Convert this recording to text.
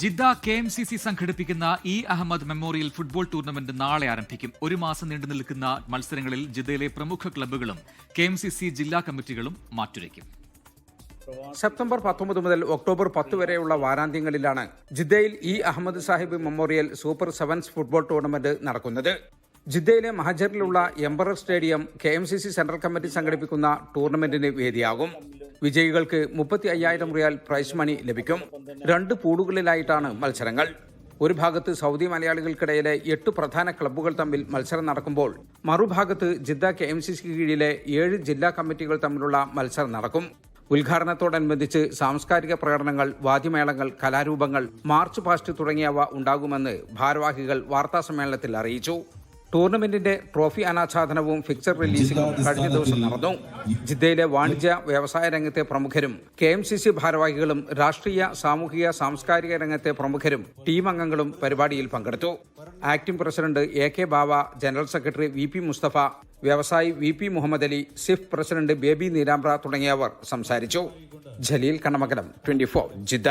Jeddah K M C C സംഘടിപ്പിക്കുന്ന E Ahmed memorial football tournament നാളെ ആരംഭിക്കും. ഒരു മാസം നീണ്ടു നിൽക്കുന്ന മത്സരങ്ങളിൽ ജിദ്ദയിലെ പ്രമുഖ ക്ലബ്ബുകളും കെ എം സി സി ജില്ലാ കമ്മിറ്റികളും മാറ്റുരയ്ക്കും. സെപ്റ്റംബർ പത്തൊമ്പത് മുതൽ ഒക്ടോബർ പത്ത് വരെയുള്ള വാരാന്ത്യങ്ങളിലാണ് ജിദ്ദയിൽ E Ahamed Sahib memorial super sevens football tournament നടക്കുന്നത്. ജിദ്ദയിലെ മഹജറിലുള്ള Emperor stadium K M C C central committee സംഘടിപ്പിക്കുന്ന ടൂർണമെന്റിന് വേദിയാകും. വിജയികൾക്ക് മുപ്പത്തി അയ്യായിരം റിയാൽ പ്രൈസ് മണി ലഭിക്കും. രണ്ട് പൂളുകളിലായിട്ടാണ് മത്സരങ്ങൾ. ഒരു ഭാഗത്ത് സൗദി മലയാളികൾക്കിടയിലെ എട്ട് പ്രധാന ക്ലബ്ബുകൾ തമ്മിൽ മത്സരം നടക്കുമ്പോൾ മറുഭാഗത്ത് Jeddah K M C C കീഴിലെ ഏഴ് ജില്ലാ കമ്മിറ്റികൾ തമ്മിലുള്ള മത്സരം നടക്കും. ഉദ്ഘാടനത്തോടനുബന്ധിച്ച് സാംസ്കാരിക പ്രകടനങ്ങൾ വാദ്യമേളങ്ങൾ കലാരൂപങ്ങൾ മാർച്ച് പാസ്റ്റ് തുടങ്ങിയവ ഉണ്ടാകുമെന്ന് ഭാരവാഹികൾ വാർത്താസമ്മേളനത്തിൽ അറിയിച്ചു. ടൂർണമെന്റിന്റെ ട്രോഫി അനാച്ഛാദനവും ഫിക്സർ റിലീസിംഗും കഴിഞ്ഞ ദിവസം നടന്നു. ജിദ്ദയിലെ വാണിജ്യ വ്യവസായ രംഗത്തെ പ്രമുഖരും കെ എം സി സി ഭാരവാഹികളും രാഷ്ട്രീയ സാമൂഹിക സാംസ്കാരിക രംഗത്തെ പ്രമുഖരും ടീം അംഗങ്ങളും പരിപാടിയിൽ പങ്കെടുത്തു. Acting president A K Bava general secretary V P Mustafa വ്യവസായി V P Muhammad Ali സിഫ് president Baby Neerambra തുടങ്ങിയവർ സംസാരിച്ചു. Jaleel Kannamangalam twenty four Jeddah.